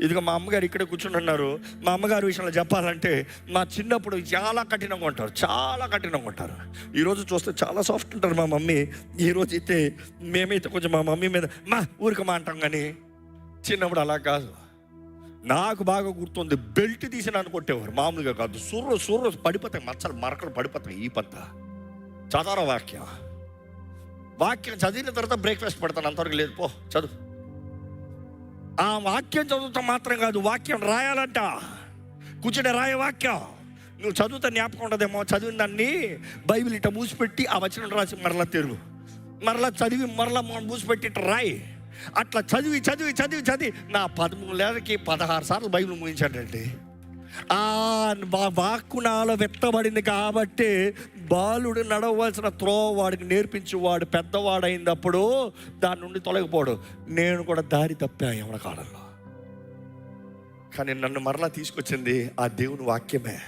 ఇదిగో మా అమ్మగారు ఇక్కడే కూర్చుని ఉన్నారు. మా అమ్మగారి విషయంలో చెప్పాలంటే మా చిన్నప్పుడు చాలా కఠినంగా ఉంటారు చాలా కఠినంగా ఉంటారు. ఈరోజు చూస్తే చాలా సాఫ్ట్ ఉంటారు మా మమ్మీ. ఈరోజు అయితే మేమైతే కొంచెం మా మమ్మీ మీద మా ఊరికి మా అంటాం కానీ చిన్నప్పుడు అలా కాదు. నాకు బాగా గుర్తుంది బెల్ట్ తీసి నన్ను కొట్టేవారు. మామూలుగా కాదు సుర్ర సుర్ర పడిపోతాయి మచ్చలు మరకలు పడిపోతాయి ఈ పంత. చదవరా వాక్యం? వాక్యం చదివిన తర్వాత బ్రేక్ఫాస్ట్ పెడతాను అంతవరకు లేదు. పో చదువు. ఆ వాక్యం చదువుతాం మాత్రం కాదు వాక్యం రాయాలంట. కూర్చుంటే రాయ వాక్యం. నువ్వు చదువుతా జ్ఞాపకం ఉండదేమో చదివిన దాన్ని బైబిల్ ఇట్ట మూసిపెట్టి ఆ వచనం రాసి మరలా తెరుగు మరలా చదివి మరలా మూసిపెట్టి ఇట్ట రాయి. అట్లా చదివి చదివి చదివి చదివి నా పదమూడేళ్ళకి పదహారు సార్లు బైబిల్ ముగించాడండి ఆ వాక్కునాలో వాక్కు నాలో వ్యక్తపడింది కాబట్టి బాలుడు నడవలసిన త్రోవ వాడికి నేర్పించి వాడు పెద్దవాడైనప్పుడు దాని నుండి తొలగిపోడు. నేను కూడా దారి తప్పా ఎవరి కాలంలో కానీ నన్ను మరలా తీసుకొచ్చింది ఆ దేవుని వాక్యమే.